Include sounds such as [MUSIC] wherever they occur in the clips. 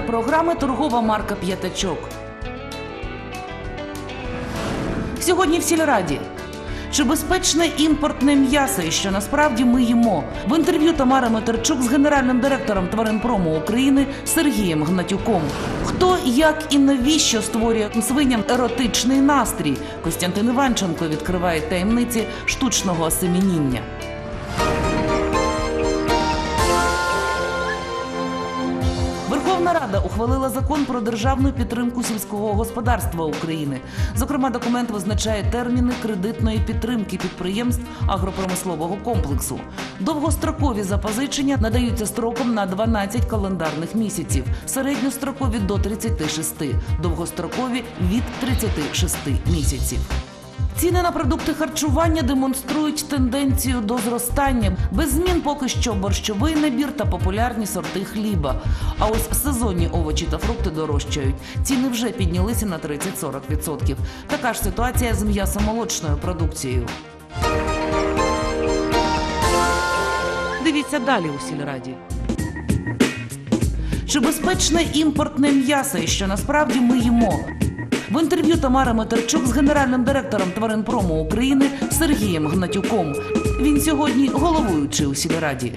Партнер програми торгова марка П'ятачок. Сьогодні в сільраді. Чи безпечне імпортне м'ясо і що насправді ми їмо? В інтерв'ю Тамари Метерчук з генеральним директором тваринпрому України Сергієм Гнатюком. Хто, як і навіщо створює свиням еротичний настрій? Костянтин Іванченко відкриває таємниці штучного осемініння. Ухвалила закон про державну підтримку сільського господарства України. Зокрема, документ визначає терміни кредитної підтримки підприємств агропромислового комплексу. Довгострокові запозичення надаються строком на 12 календарних місяців, середньострокові до 36, довгострокові від 36 місяців. Ціни на продукти харчування демонструють тенденцію до зростання. Без змін поки що борщовий набір та популярні сорти хліба. А ось сезонні овочі та фрукти дорожчають. Ціни вже піднялися на 30-40%. Така ж ситуація з м'ясомолочною продукцією. Дивіться далі у сільраді. Чи безпечне імпортне м'ясо і що насправді ми їмо? В інтерв'ю Тамари Метерчук з генеральним директором тваринпрому України Сергієм Гнатюком. Він сьогодні головуючий у сільраді.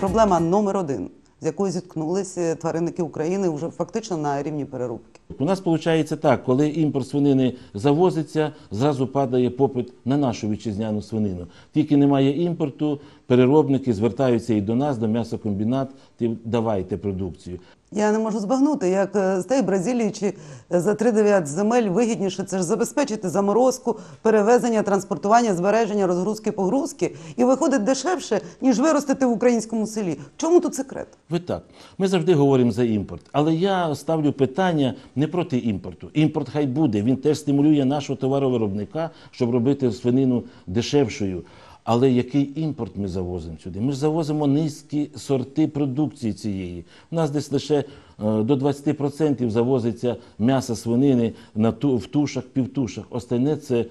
Проблема номер один, з якою зіткнулися тваринники України вже фактично на рівні переробки. У нас виходить так, коли імпорт свинини завозиться, зразу падає попит на нашу вітчизняну свинину. Тільки немає імпорту, переробники звертаються і до нас, до м'ясокомбінатів, давайте продукцію. Я не можу збагнути, як е, з тієї Бразилії чи е, за 3-9 земель вигідніше це ж забезпечити заморозку, перевезення, транспортування, збереження, розгрузки, погрузки, і виходить дешевше, ніж виростити в українському селі. В чому тут секрет? Ви так. Ми завжди говоримо за імпорт. Але я ставлю питання не проти імпорту. Імпорт хай буде. Він теж стимулює нашого товаровиробника, щоб робити свинину дешевшою. Але який імпорт ми завозимо сюди? Ми ж завозимо низькі сорти продукції цієї. У нас десь лише е, до 20% завозиться м'ясо свинини в тушах, півтушах. Остальне це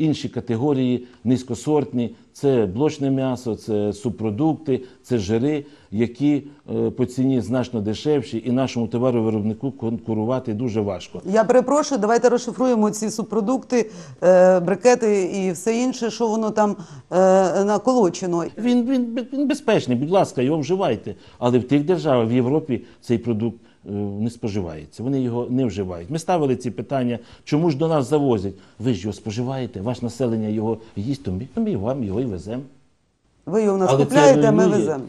інші категорії низькосортні, це блочне м'ясо, це субпродукти, це жири, які е, по ціні значно дешевші, і нашому товаровиробнику конкурувати дуже важко. Я перепрошую, давайте розшифруємо ці субпродукти, е, брикети і все інше, що воно там е, наколочено. Він, він, він безпечний, будь ласка, його вживайте. Але в тих державах, в Європі, цей продукт не споживається. Вони його не вживають. Ми ставили ці питання, чому ж до нас завозять? Ви ж його споживаєте, ваше населення його їсть, то ми, вам його і веземо. Ви його в нас купляєте, а ми веземо.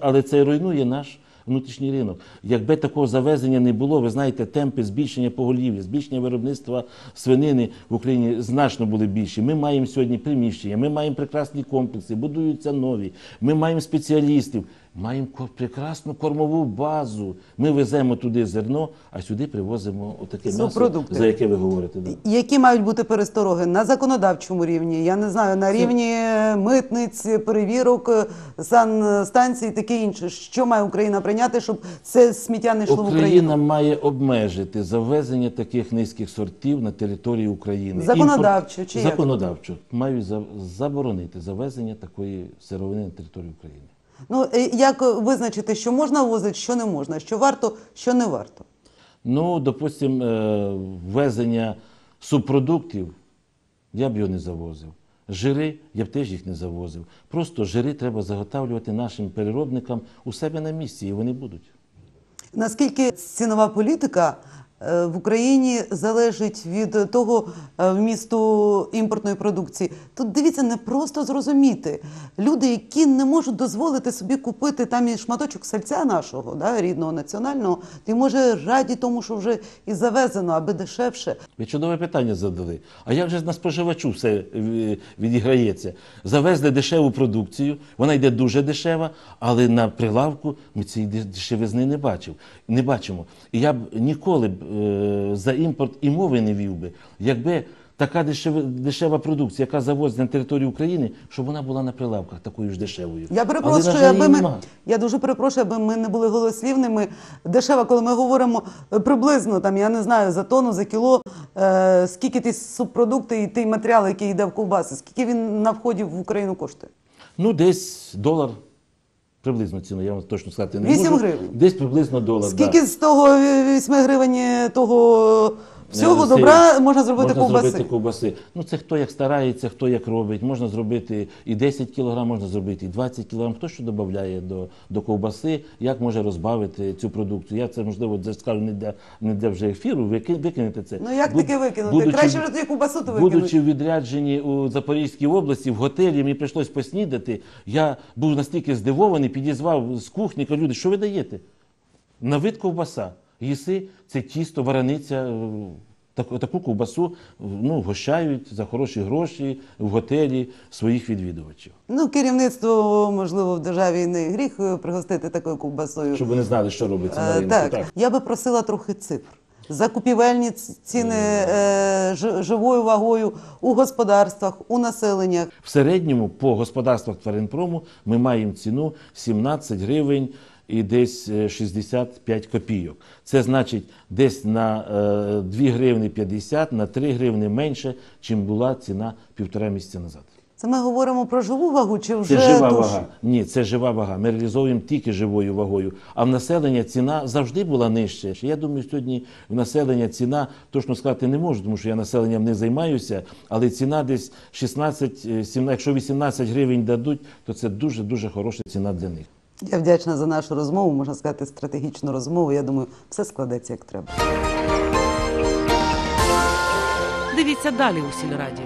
Але це руйнує наш внутрішній ринок. Якби такого завезення не було, ви знаєте, темпи збільшення поголів'я, збільшення виробництва свинини в Україні значно були більші. Ми маємо сьогодні приміщення, ми маємо прекрасні комплекси, будуються нові, ми маємо спеціалістів, маємо прекрасну кормову базу. Ми веземо туди зерно, а сюди привозимо отаке м'ясо, Субпродукти. за яке ви говорите. Да. Які мають бути перестороги на законодавчому рівні? Я не знаю, на рівні митниць, перевірок, санстанцій і таке інше. Що має Україна прийняти, щоб це сміття не йшло в Україна має обмежити завезення таких низьких сортів на території України. Законодавчо чи як? законодавчо мають заборонити завезення такої сировини на територію України. Ну е, як визначити, що можна ввозити, що не можна, що варто, що не варто? Ну, допустим, е, ввезення субпродуктів я б його не завозив. Жири я б теж їх не завозив. Просто жири треба заготавлювати нашим переробникам у себе на місці, і вони будуть. Наскільки цінова політика е, в Україні залежить від того е, вмісту імпортної продукції? Тут дивіться, не просто зрозуміти. Люди, які не можуть дозволити собі купити там і шматочок сальця нашого, да, рідного національного, ти може раді тому, що вже і завезено, аби дешевше. Ви чудове питання задали. А як же на споживачу все е, відіграється? Завезли дешеву продукцію, вона йде дуже дешева, але на прилавку ми цієї дешевизни не бачив. Не бачимо. І я б ніколи е, за імпорт і мови не вів би, якби така дешева, дешева продукція, яка завозиться на територію України, щоб вона була на прилавках такою ж дешевою. Я перепрошую, аби ми нема. я дуже перепрошую, аби ми не були голослівними. Дешево, коли ми говоримо е, приблизно там, я не знаю, за тонну, за кіло, е, скільки ті субпродукти і той матеріал, який йде в ковбаси, скільки він на вході в Україну коштує? Ну, десь долар. Приблизно ціну, я вам точно сказати не Вісім можу. гривень? Десь приблизно долар. Скільки да. з того 8 гривень того всього Е, добра можна зробити можна ковбаси? зробити ковбаси. Ну це хто як старається, хто як робить. Можна зробити і 10 кг, можна зробити і 20 кг. Хто що додає до, до ковбаси, як може розбавити цю продукцію. Я це можливо це скажу не для не для вже ефіру. Викинете це. Ну як Буд- таке викинути? будучи- Краще вже ковбасу то викинути. Будучи в відрядженні у Запорізькій області в готелі, мені прийшлось поснідати. Я був настільки здивований, підізвав з кухні, кажу, люди, що ви даєте? На вид ковбаса. Їси це тісто, варениця. е, таку ковбасу ну, гощають за хороші гроші в готелі своїх відвідувачів. Ну, керівництво, можливо, в державі не гріх е, пригостити такою ковбасою. Щоб вони знали, що робиться на Е, ринку. так. Так. я би просила трохи цифр. Закупівельні ціни е, живою вагою у господарствах, у населеннях. В середньому по господарствах тваринпрому ми маємо ціну 17 гривень і десь е, 65 копійок. Це значить десь на е, 2 гривні 50, на 3 гривні менше, чим була ціна півтора місяця назад. Це ми говоримо про живу вагу чи вже Це жива душу? вага. Ні, це жива вага. Ми реалізовуємо тільки живою вагою. А в населення ціна завжди була нижча. Я думаю, сьогодні в населення ціна точно сказати не можу, тому що я населенням не займаюся. Але ціна десь 16, е, 17, якщо 18 гривень дадуть, то це дуже дуже хороша ціна для них. Я вдячна за нашу розмову, можна сказати, стратегічну розмову. Я думаю, все складеться як треба. Дивіться далі у сільраді.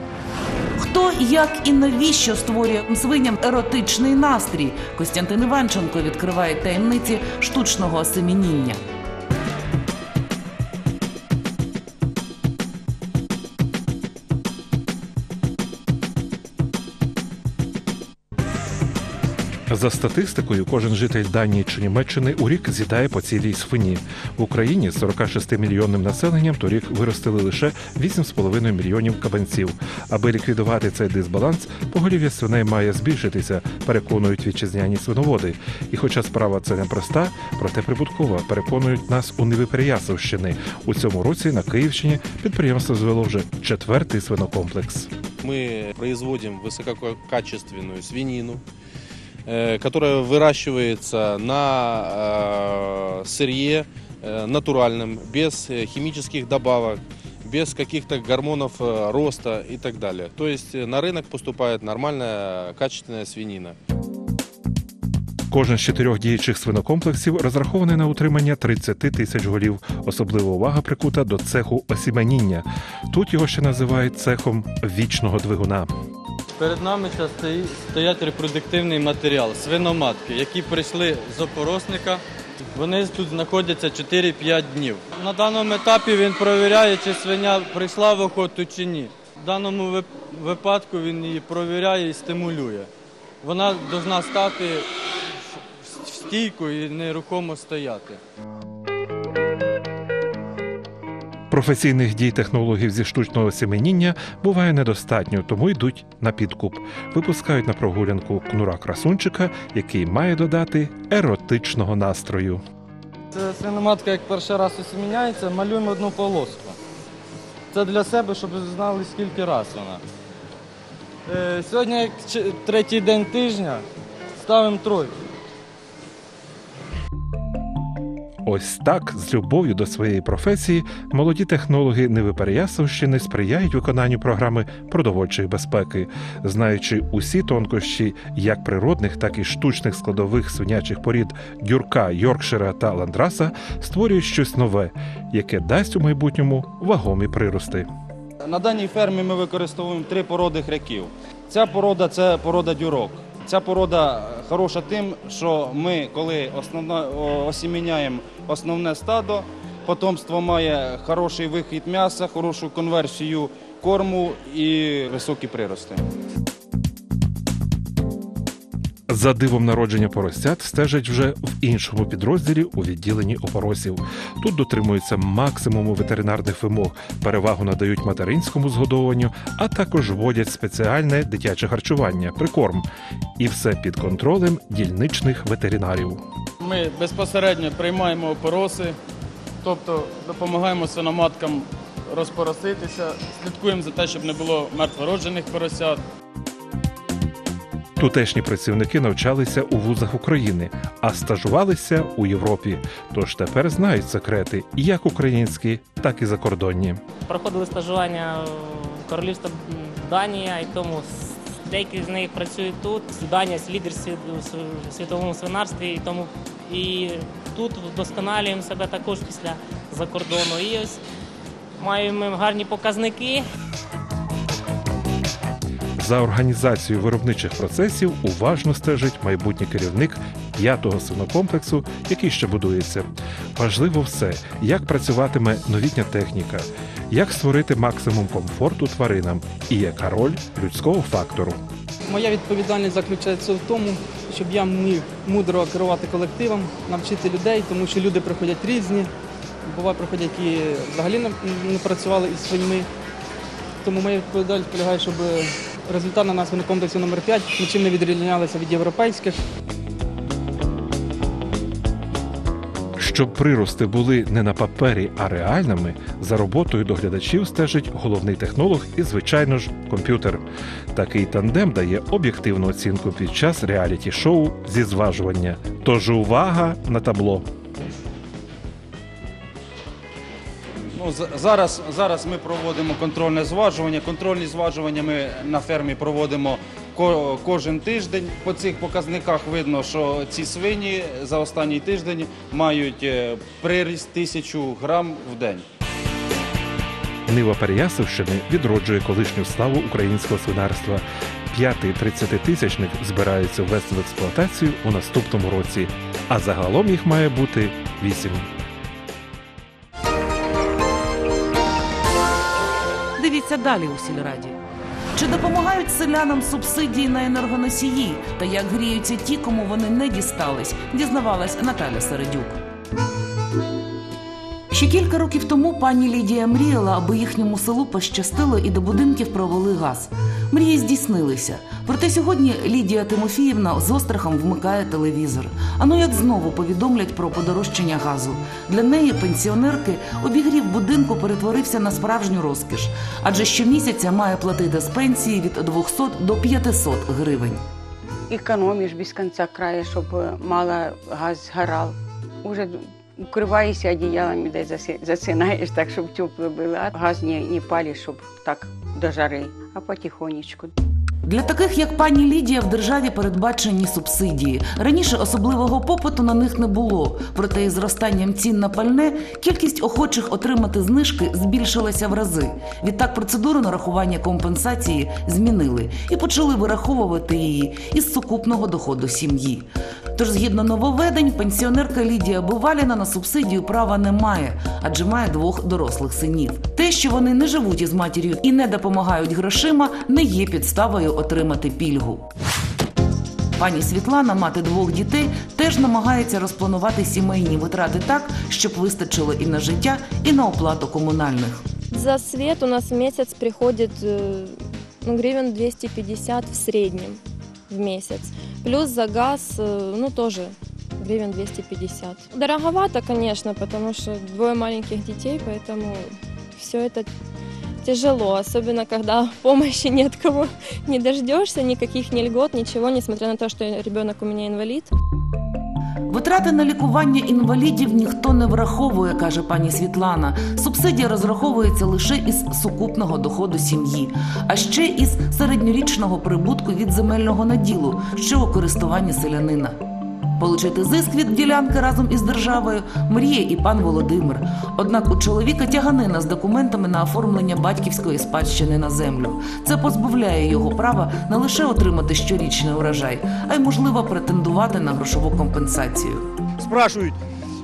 Хто, як і навіщо створює свиням еротичний настрій? Костянтин Іванченко відкриває таємниці штучного осемініння. За статистикою, кожен житель Данії чи Німеччини у рік з'їдає по цілій свині. В Україні з 46 мільйонним населенням торік виростили лише 8,5 мільйонів кабанців. Аби ліквідувати цей дисбаланс, поголів'я свиней має збільшитися, переконують вітчизняні свиноводи. І хоча справа це непроста, проте прибуткова, переконують нас у Невиприясовщини. У цьому році на Київщині підприємство звело вже четвертий свинокомплекс. Мы производим высококачественную свинину, э, которая выращивается на э, сырье э, натуральном, без э, химических добавок, без каких-то гормонов э, роста и так далее. То есть э, на рынок поступает нормальная качественная свинина. Кожен з чотирьох діючих свинокомплексів розрахований на утримання 30 тисяч голів. Особлива увага прикута до цеху осіменіння. Тут його ще називають цехом вічного двигуна. Перед нами стоять репродуктивний матеріал, свиноматки, які прийшли з опоросника. Вони тут знаходяться 4-5 днів. На даному етапі він перевіряє, чи свиня прийшла в охоту чи ні. В даному випадку він її провіряє і стимулює. Вона повинна стати в стійку і нерухомо стояти. Професійних дій технологів зі штучного осіменіння буває недостатньо, тому йдуть на підкуп. Випускають на прогулянку кнура красунчика, який має додати еротичного настрою. Це свиноматка, як перший раз осіміняється, малюємо одну полоску. Це для себе, щоб знали, скільки раз вона. Е, сьогодні, як третій день тижня, ставимо тройку. Ось так, з любов'ю до своєї професії, молоді технологи Невипереясовщини сприяють виконанню програми продовольчої безпеки, знаючи усі тонкощі як природних, так і штучних складових свинячих порід дюрка, Йоркшира та ландраса, створюють щось нове, яке дасть у майбутньому вагомі прирости. На даній фермі ми використовуємо три породи хряків. Ця порода це порода дюрок. Ця порода хороша тим, що ми, коли основно, осіміняємо основне стадо, потомство має хороший вихід м'яса, хорошу конверсію корму і високі прирости. За дивом народження поросят стежать вже в іншому підрозділі у відділенні опоросів. Тут дотримуються максимуму ветеринарних вимог, перевагу надають материнському згодовуванню, а також вводять спеціальне дитяче харчування, прикорм. І все під контролем дільничних ветеринарів. Ми безпосередньо приймаємо опороси, тобто допомагаємо свиноматкам розпороситися, слідкуємо за те, щоб не було мертвороджених поросят. Тутешні працівники навчалися у вузах України, а стажувалися у Європі. Тож тепер знають секрети як українські, так і закордонні. проходили стажування в королівство Данія, і тому деякі з них працюють тут. Данія лідер у світовому свинарстві, і тому і тут вдосконалюємо себе також після закордону. І ось маємо гарні показники. За організацією виробничих процесів уважно стежить майбутній керівник п'ятого свинокомплексу, який ще будується. Важливо все, як працюватиме новітня техніка, як створити максимум комфорту тваринам і яка роль людського фактору. Моя відповідальність заключається в тому, щоб я міг мудро керувати колективом, навчити людей, тому що люди приходять різні. Буває, приходять, які взагалі не, працювали із свиньми. Тому моя відповідальність полягає, щоб результати на нас комплексі номер 5 нічим не відрізнялися від європейських. Щоб прирости були не на папері, а реальними, за роботою доглядачів стежить головний технолог і, звичайно ж, комп'ютер. Такий тандем дає об'єктивну оцінку під час реаліті-шоу зі зважування. Тож увага на табло. Ну, зараз, зараз ми проводимо контрольне зважування. Контрольні зважування ми на фермі проводимо ко- кожен тиждень. По цих показниках видно, що ці свині за останній тиждень мають е, приріст тисячу грам в день. Нива Переяславщини відроджує колишню славу українського свинарства. П'ятий 30-тисячник збираються ввести в експлуатацію у наступному році, а загалом їх має бути вісім. Дивіться далі у сільраді. Чи допомагають селянам субсидії на енергоносії та як гріються ті, кому вони не дістались, дізнавалась Наталя Середюк. Ще кілька років тому пані Лідія мріяла, аби їхньому селу пощастило і до будинків провели газ. Мрії здійснилися. Проте сьогодні Лідія Тимофіївна з острахом вмикає телевізор. А ну як знову повідомлять про подорожчання газу. Для неї, пенсіонерки, обігрів будинку перетворився на справжню розкіш, адже щомісяця має платити з пенсії від 200 до 500 гривень. економишь без конца края, чтобы мало газ сгорал. Уже укрываешься одеялами, да и заси- засынаешь так, чтобы тепло было. А газ не, не палишь, чтобы так до жары, а потихонечку. Для таких, як пані Лідія, в державі передбачені субсидії. Раніше особливого попиту на них не було. Проте із зростанням цін на пальне кількість охочих отримати знижки збільшилася в рази. Відтак процедуру нарахування компенсації змінили і почали вираховувати її із сукупного доходу сім'ї. Тож, згідно нововведень, пенсіонерка Лідія Буваліна на субсидію права не має, адже має двох дорослих синів. Те, що вони не живуть із матір'ю і не допомагають грошима, не є підставою отримати пільгу. Пані Світлана, мати двох дітей, теж намагається розпланувати сімейні витрати так, щоб вистачило і на життя, і на оплату комунальних. За свет у нас в месяц приходит э, ну, гривен 250 в среднем в месяц. Плюс за газ, э, ну, тоже гривен 250. Дороговато, конечно, потому что двое маленьких детей, поэтому все это тяжело, особенно когда [LAUGHS] помощи ни от кого не дождешься, никаких ни льгот, ничего, несмотря на то, что ребенок у меня инвалид. Витрати на лікування інвалідів ніхто не враховує, каже пані Світлана. Субсидія розраховується лише із сукупного доходу сім'ї, а ще із середньорічного прибутку від земельного наділу, що у користуванні селянина. Получити зиск від ділянки разом із державою мріє і пан Володимир. Однак у чоловіка тяганина з документами на оформлення батьківської спадщини на землю. Це позбавляє його права не лише отримати щорічний урожай, а й можливо претендувати на грошову компенсацію. спрашивают,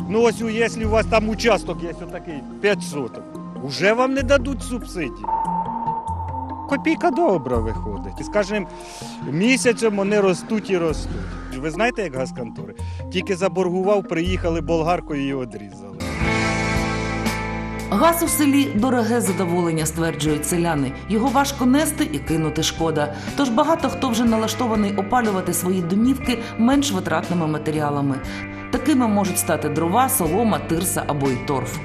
ну ось якщо у вас там участок є отакий 5 соток, уже вам не дадуть субсидії. Копійка добра виходить. І, місяцем вони ростуть і ростуть. Ви знаєте, як газконтори? Тільки заборгував, приїхали болгаркою і одрізали. Газ у селі дороге задоволення, стверджують селяни. Його важко нести і кинути шкода. Тож багато хто вже налаштований опалювати свої домівки менш витратними матеріалами. Такими можуть стати дрова, солома, тирса або й торф.